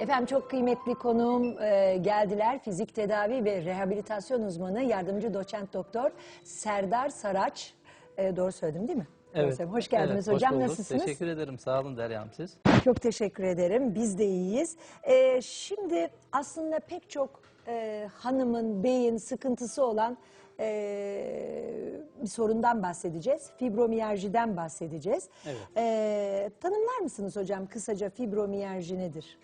Efendim çok kıymetli konuğum e, geldiler. Fizik tedavi ve rehabilitasyon uzmanı yardımcı doçent doktor Serdar Saraç. E, doğru söyledim değil mi? Doğru Evet. söyledim. Hoş geldiniz Evet, hoş hocam. bulduk. Nasılsınız? Teşekkür ederim. Sağ olun Deryam siz. Çok teşekkür ederim. Biz de iyiyiz. E, şimdi aslında pek çok e, hanımın, beyin sıkıntısı olan e, bir sorundan bahsedeceğiz. Fibromiyerjiden bahsedeceğiz. Evet. E, tanımlar mısınız hocam kısaca fibromiyerji nedir?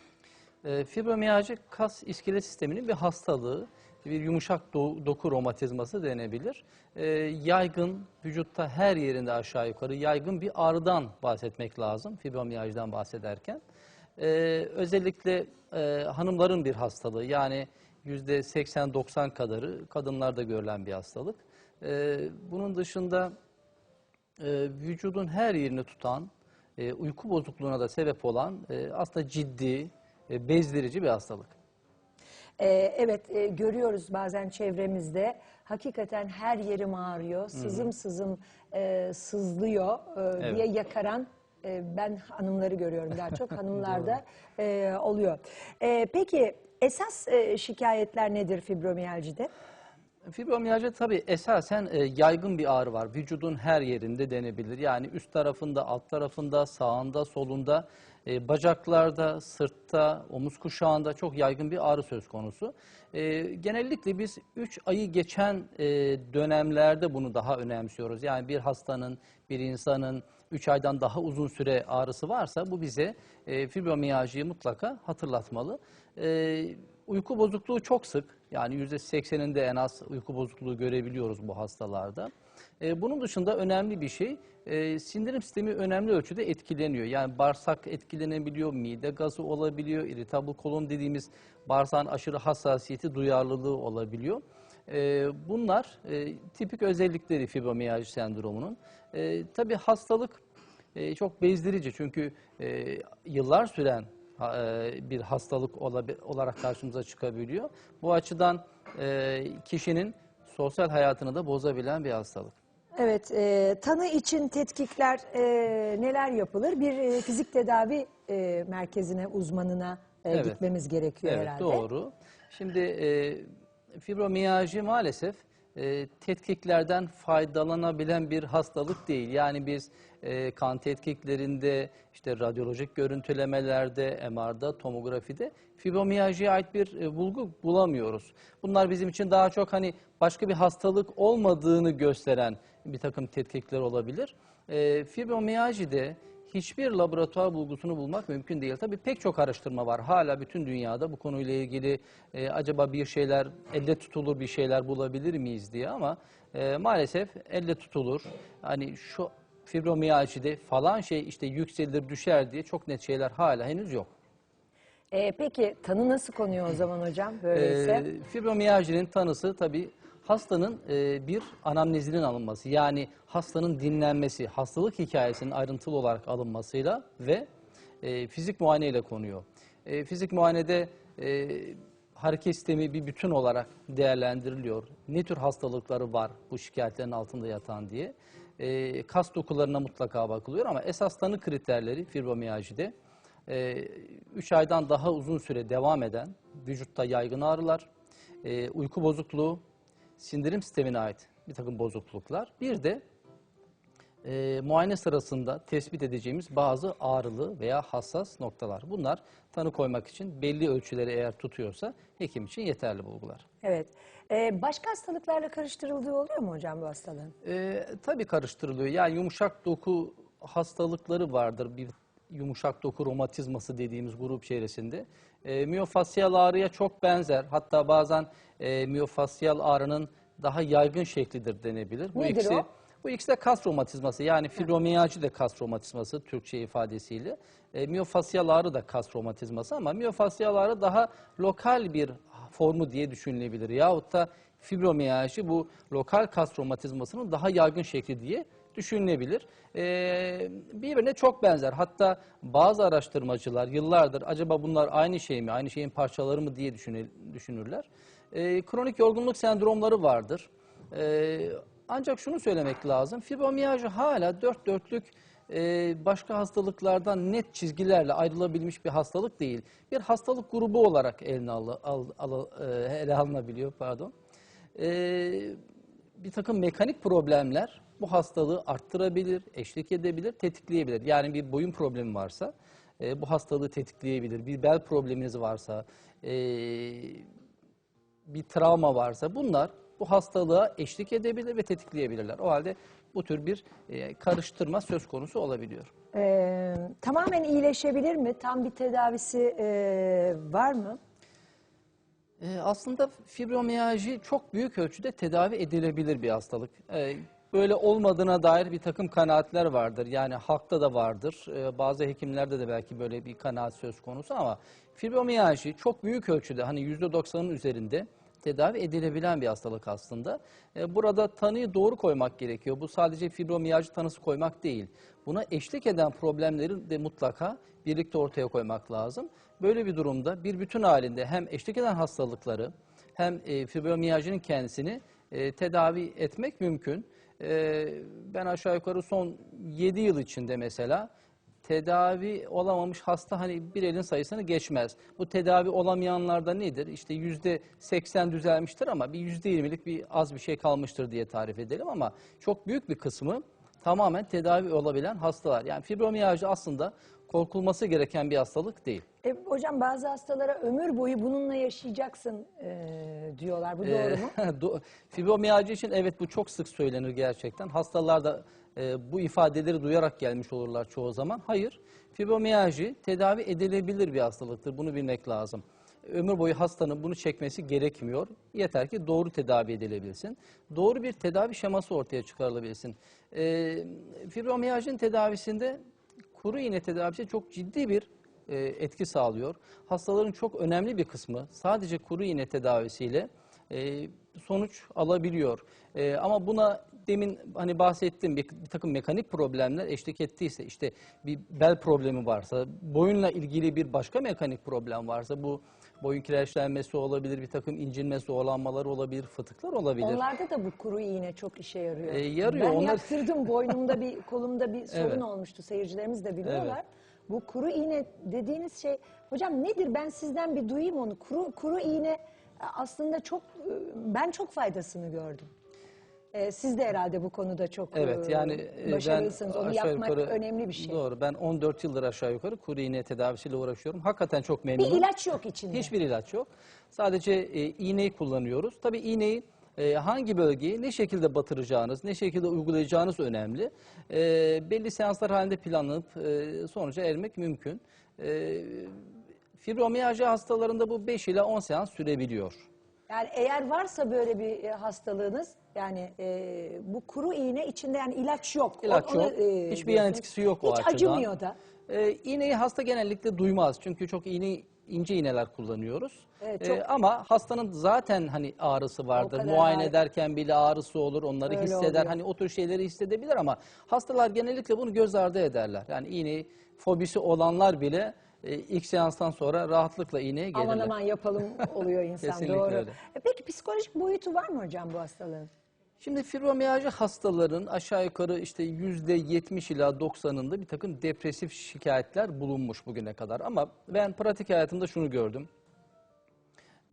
E, fibromiyalji kas iskelet sisteminin bir hastalığı, bir yumuşak do- doku romatizması denebilir. E, yaygın, vücutta her yerinde aşağı yukarı yaygın bir ağrıdan bahsetmek lazım fibromiyajdan bahsederken. E, özellikle e, hanımların bir hastalığı yani yüzde 80-90 kadarı kadınlarda görülen bir hastalık. E, bunun dışında e, vücudun her yerini tutan, e, uyku bozukluğuna da sebep olan e, aslında ciddi, e, bezdirici bir hastalık. Ee, evet e, görüyoruz bazen çevremizde hakikaten her yerim ağrıyor, sızım sızım e, sızlıyor e, Evet. diye yakaran e, ben hanımları görüyorum daha çok hanımlarda e, oluyor. E, peki esas e, şikayetler nedir fibromiyalcide? Fibromiyalji tabii esasen e, yaygın bir ağrı var. Vücudun her yerinde denebilir. Yani üst tarafında, alt tarafında, sağında, solunda, e, bacaklarda, sırtta, omuz kuşağında çok yaygın bir ağrı söz konusu. E, genellikle biz 3 ayı geçen e, dönemlerde bunu daha önemsiyoruz. Yani bir hastanın, bir insanın 3 aydan daha uzun süre ağrısı varsa bu bize e, fibromiyaljiyi mutlaka hatırlatmalı. E, uyku bozukluğu çok sık. Yani %80'inde en az uyku bozukluğu görebiliyoruz bu hastalarda. E, bunun dışında önemli bir şey, e, sindirim sistemi önemli ölçüde etkileniyor. Yani bağırsak etkilenebiliyor, mide gazı olabiliyor, irritable kolon dediğimiz bağırsağın aşırı hassasiyeti, duyarlılığı olabiliyor. E, bunlar e, tipik özellikleri fibromiyalji sendromunun. E, tabii hastalık e, çok bezdirici çünkü e, yıllar süren bir hastalık olarak karşımıza çıkabiliyor. Bu açıdan e, kişinin sosyal hayatını da bozabilen bir hastalık. Evet, e, tanı için tetkikler e, neler yapılır? Bir e, fizik tedavi e, merkezine, uzmanına e, Evet. gitmemiz gerekiyor Evet herhalde. doğru. Şimdi e, fibromiyalji maalesef e, tetkiklerden faydalanabilen bir hastalık değil. Yani biz e, kan tetkiklerinde, işte radyolojik görüntülemelerde, MR'da, tomografide fibromiyaljiye ait bir e, bulgu bulamıyoruz. Bunlar bizim için daha çok hani başka bir hastalık olmadığını gösteren bir takım tetkikler olabilir. E, fibromiyajide hiçbir laboratuvar bulgusunu bulmak mümkün değil. Tabii pek çok araştırma var. Hala bütün dünyada bu konuyla ilgili e, acaba bir şeyler, elle tutulur bir şeyler bulabilir miyiz diye ama e, maalesef elle tutulur. Hani şu fibromiyajide falan şey işte yükselir düşer diye çok net şeyler hala henüz yok. E, peki tanı nasıl konuyor o zaman hocam böyleyse? Ee, fibromiyajinin tanısı tabii hastanın e, bir anamnezinin alınması yani hastanın dinlenmesi, hastalık hikayesinin ayrıntılı olarak alınmasıyla ve e, fizik muayene ile konuyor. E, fizik muayenede e, hareket sistemi bir bütün olarak değerlendiriliyor. Ne tür hastalıkları var bu şikayetlerin altında yatan diye. E, kas dokularına mutlaka bakılıyor ama esas tanı kriterleri fibromiyajide 3 aydan daha uzun süre devam eden vücutta yaygın ağrılar, e, uyku bozukluğu, sindirim sistemine ait bir takım bozukluklar. Bir de e, muayene sırasında tespit edeceğimiz bazı ağrılı veya hassas noktalar. Bunlar tanı koymak için belli ölçüleri eğer tutuyorsa hekim için yeterli bulgular. Evet. E, başka hastalıklarla karıştırıldığı oluyor mu hocam bu hastalığın? E, tabii karıştırılıyor. Yani yumuşak doku hastalıkları vardır. Bir yumuşak doku romatizması dediğimiz grup içerisinde. E, miyofasyal ağrıya çok benzer. Hatta bazen e, miyofasyal ağrının daha yaygın şeklidir denebilir. Bu Nedir ikisi, o? Bu ikisi de kas romatizması. Yani fibromiyalji de kas romatizması Türkçe ifadesiyle. E, miyofasyal ağrı da kas romatizması ama miyofasyal ağrı daha lokal bir formu diye düşünülebilir. Yahut da fibromiyalji bu lokal kas romatizmasının daha yaygın şekli diye düşünülebilir. Ee, birbirine çok benzer. Hatta bazı araştırmacılar yıllardır acaba bunlar aynı şey mi, aynı şeyin parçaları mı diye düşünü- düşünürler. Ee, kronik yorgunluk sendromları vardır. Ee, ancak şunu söylemek lazım. Fibromiyalji hala dört dörtlük e, başka hastalıklardan net çizgilerle ayrılabilmiş bir hastalık değil. Bir hastalık grubu olarak eline al, al, al- e, ele alınabiliyor. Pardon. E, bir takım mekanik problemler bu hastalığı arttırabilir, eşlik edebilir, tetikleyebilir. Yani bir boyun problemi varsa e, bu hastalığı tetikleyebilir. Bir bel probleminiz varsa, e, bir travma varsa bunlar bu hastalığa eşlik edebilir ve tetikleyebilirler. O halde bu tür bir e, karıştırma söz konusu olabiliyor. Ee, tamamen iyileşebilir mi? Tam bir tedavisi e, var mı? E, aslında fibromiyalji çok büyük ölçüde tedavi edilebilir bir hastalık. E, böyle olmadığına dair bir takım kanaatler vardır. Yani halkta da vardır. E, bazı hekimlerde de belki böyle bir kanaat söz konusu ama fibromiyalji çok büyük ölçüde hani %90'ın üzerinde tedavi edilebilen bir hastalık aslında. E, burada tanıyı doğru koymak gerekiyor. Bu sadece fibromiyalji tanısı koymak değil. Buna eşlik eden problemleri de mutlaka birlikte ortaya koymak lazım. Böyle bir durumda bir bütün halinde hem eşlik eden hastalıkları hem e, fibromiyajinin kendisini e, tedavi etmek mümkün. E, ben aşağı yukarı son 7 yıl içinde mesela tedavi olamamış hasta hani bir elin sayısını geçmez. Bu tedavi olamayanlarda nedir? İşte yüzde 80 düzelmiştir ama bir yüzde 20'lik bir az bir şey kalmıştır diye tarif edelim ama çok büyük bir kısmı tamamen tedavi olabilen hastalar. Yani fibromiyalji aslında korkulması gereken bir hastalık değil. E, hocam bazı hastalara ömür boyu bununla yaşayacaksın e, diyorlar. Bu doğru mu? Fibromiyalji için evet bu çok sık söylenir gerçekten. Hastalar da e, bu ifadeleri duyarak gelmiş olurlar çoğu zaman. Hayır, fibromiyalji tedavi edilebilir bir hastalıktır. Bunu bilmek lazım. Ömür boyu hastanın bunu çekmesi gerekmiyor. Yeter ki doğru tedavi edilebilsin. Doğru bir tedavi şeması ortaya çıkarılabilsin. E, fibromiyajinin tedavisinde kuru iğne tedavisi çok ciddi bir e, etki sağlıyor. Hastaların çok önemli bir kısmı sadece kuru iğne tedavisiyle e, sonuç alabiliyor. E, ama buna demin hani bahsettiğim bir, bir takım mekanik problemler eşlik ettiyse işte bir bel problemi varsa, boyunla ilgili bir başka mekanik problem varsa bu boyun kireçlenmesi olabilir, bir takım incinme zorlanmaları olabilir, fıtıklar olabilir. Onlarda da bu kuru iğne çok işe yarıyor. E, yarıyor. Ben Onlar- yaptırdım boynumda bir kolumda bir sorun Evet. olmuştu. Seyircilerimiz de biliyorlar. Evet. Bu kuru iğne dediğiniz şey hocam nedir? Ben sizden bir duyayım onu. Kuru kuru iğne e, aslında çok e, ben çok faydasını gördüm. E, siz de herhalde bu konuda çok Evet e, yani e, başarılısınız. Onu aşağı yapmak yukarı- önemli bir şey. Doğru. Ben 14 yıldır aşağı yukarı kuru iğne tedavisiyle uğraşıyorum. Hakikaten çok Bir memnunum. ilaç yok içinde. Hiçbir ilaç yok. Sadece e, iğneyi kullanıyoruz. Tabii iğneyi e, hangi bölgeyi ne şekilde batıracağınız, ne şekilde uygulayacağınız önemli. E, belli seanslar halinde planlanıp e, sonuca ermek mümkün. E, fibromiyalji hastalarında bu 5 ila 10 seans sürebiliyor. Yani eğer varsa böyle bir e, hastalığınız yani e, bu kuru iğne içinde yani ilaç yok. İlaç Onu, yok. e, Hiçbir yan diyorsunuz. etkisi yok o Hiç açıdan. acımıyor da. Ee, iğneyi hasta genellikle duymaz. Çünkü çok iğne ince iğneler kullanıyoruz. Evet, Ee, çok- ama hastanın zaten hani ağrısı vardır. kadar Muayene ağrı- eder bile ağrısı olur. Onları Öyle hisseder. oluyor. Hani o tür şeyleri hissedebilir ama hastalar genellikle bunu göz ardı ederler. Yani iğneyi fobisi olanlar bile e, ilk seanstan sonra rahatlıkla iğneye gelirler. Aman aman yapalım oluyor insan Kesinlikle doğru. öyle. E Peki psikolojik boyutu var mı hocam bu hastalığın? Şimdi fibromiyalji hastaların aşağı yukarı işte yüzde 70 ila 90'ında bir takım depresif şikayetler bulunmuş bugüne kadar. Ama ben pratik hayatımda şunu gördüm.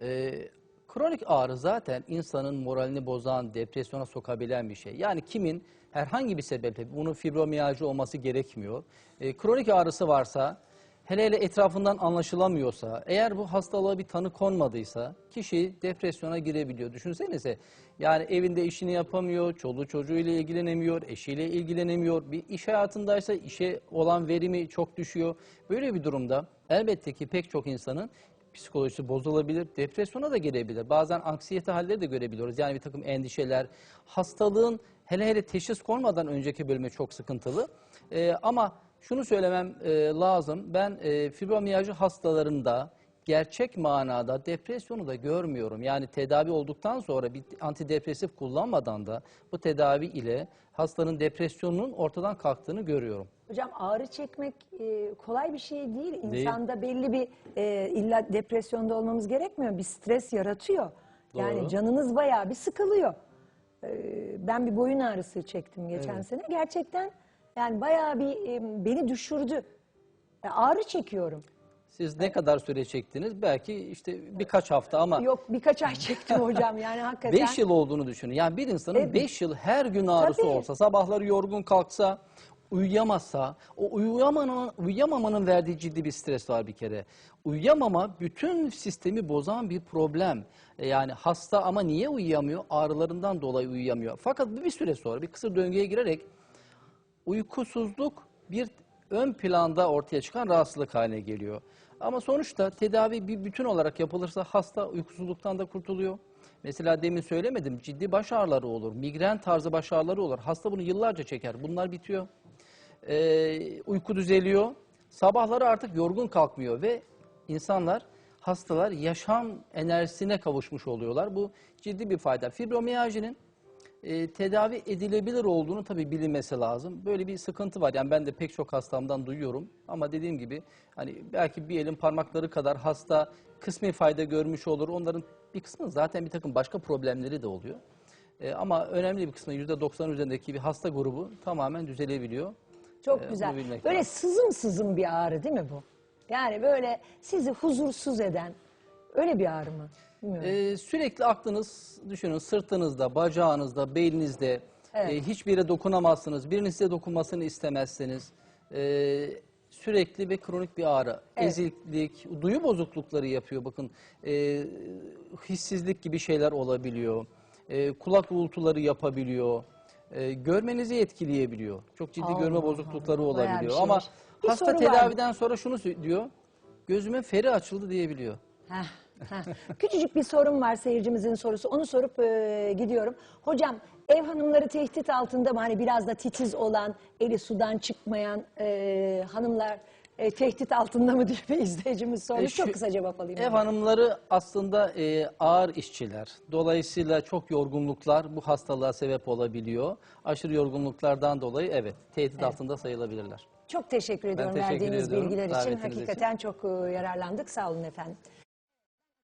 Ee, kronik ağrı zaten insanın moralini bozan, depresyona sokabilen bir şey. Yani kimin herhangi bir sebeple bunun fibromiyalji olması gerekmiyor. Ee, kronik ağrısı varsa, hele hele etrafından anlaşılamıyorsa, eğer bu hastalığa bir tanı konmadıysa kişi depresyona girebiliyor. Düşünsenize yani evinde işini yapamıyor, çoluğu çocuğuyla ilgilenemiyor, eşiyle ilgilenemiyor. Bir iş hayatındaysa işe olan verimi çok düşüyor. Böyle bir durumda elbette ki pek çok insanın psikolojisi bozulabilir, depresyona da girebilir. Bazen anksiyete halleri de görebiliyoruz. Yani bir takım endişeler, hastalığın hele hele teşhis konmadan önceki bölümü çok sıkıntılı. Ee, ama şunu söylemem e, lazım. Ben e, fibromiyalji hastalarında gerçek manada depresyonu da görmüyorum. Yani tedavi olduktan sonra bir antidepresif kullanmadan da bu tedavi ile hastanın depresyonunun ortadan kalktığını görüyorum. Hocam ağrı çekmek e, kolay bir şey değil. İnsanda belli bir e, illa depresyonda olmamız gerekmiyor. Bir stres yaratıyor. Yani Doğru. canınız bayağı bir sıkılıyor. E, ben bir boyun ağrısı çektim geçen Evet. sene. Gerçekten Yani bayağı bir e, beni düşürdü. E, ağrı çekiyorum. Siz ne kadar süre çektiniz? Belki işte birkaç hafta ama Yok birkaç ay çektim hocam yani hakikaten. 5 yıl olduğunu düşünün. Yani bir insanın Evet. 5 yıl her gün ağrısı Tabii. olsa, sabahları yorgun kalksa, uyuyamazsa, o uyuyamamanın, uyuyamamanın verdiği ciddi bir stres var bir kere. Uyuyamama bütün sistemi bozan bir problem. E, Yani hasta ama niye uyuyamıyor? Ağrılarından dolayı uyuyamıyor. Fakat bir süre sonra bir kısır döngüye girerek uykusuzluk bir ön planda ortaya çıkan rahatsızlık haline geliyor. Ama sonuçta tedavi bir bütün olarak yapılırsa hasta uykusuzluktan da kurtuluyor. Mesela demin söylemedim ciddi baş ağrıları olur, migren tarzı baş ağrıları olur. Hasta bunu yıllarca çeker. Bunlar bitiyor. Ee, uyku düzeliyor. Sabahları artık yorgun kalkmıyor ve insanlar, hastalar yaşam enerjisine kavuşmuş oluyorlar. Bu ciddi bir fayda. Fibromiyajinin e, tedavi edilebilir olduğunu tabii bilinmesi lazım. Böyle bir sıkıntı var. Yani ben de pek çok hastamdan duyuyorum. Ama dediğim gibi hani belki bir elin parmakları kadar hasta kısmi fayda görmüş olur. Onların bir kısmı zaten bir takım başka problemleri de oluyor. E, ama önemli bir kısmı %90 üzerindeki bir hasta grubu tamamen düzelebiliyor. Çok Ee, güzel. bunu bilmek Böyle lazım. sızım sızım bir ağrı değil mi bu? Yani böyle sizi huzursuz eden öyle bir ağrı mı? Bilmiyorum. Ee, sürekli aklınız düşünün sırtınızda, bacağınızda, belinizde Evet. e, hiçbir yere dokunamazsınız. Birinin size dokunmasını istemezsiniz. Ee, sürekli ve kronik bir ağrı, Evet. eziklik, duyu bozuklukları yapıyor. Bakın e, hissizlik gibi şeyler olabiliyor. E, kulak uğultuları yapabiliyor. E, görmenizi etkileyebiliyor. Çok ciddi Allah görme Allah, bozuklukları bir olabiliyor. şeymiş. Ama Bir hasta soru var. tedaviden sonra şunu diyor. Gözüme feri açıldı diyebiliyor. Heh, Küçücük bir sorum var seyircimizin sorusu. Onu sorup e, gidiyorum. Hocam ev hanımları tehdit altında mı? Hani biraz da titiz olan, eli sudan çıkmayan e, hanımlar e, tehdit altında mı diye bir izleyicimiz sormuş. E, şu- Çok kısa cevap alayım. Ev hanımları aslında e, ağır işçiler. Dolayısıyla çok yorgunluklar bu hastalığa sebep olabiliyor. Aşırı yorgunluklardan dolayı evet tehdit altında sayılabilirler. Çok teşekkür ediyorum teşekkür verdiğiniz ediyorum bilgiler için. davetiniz için. Hakikaten çok e, yararlandık. Sağ olun efendim.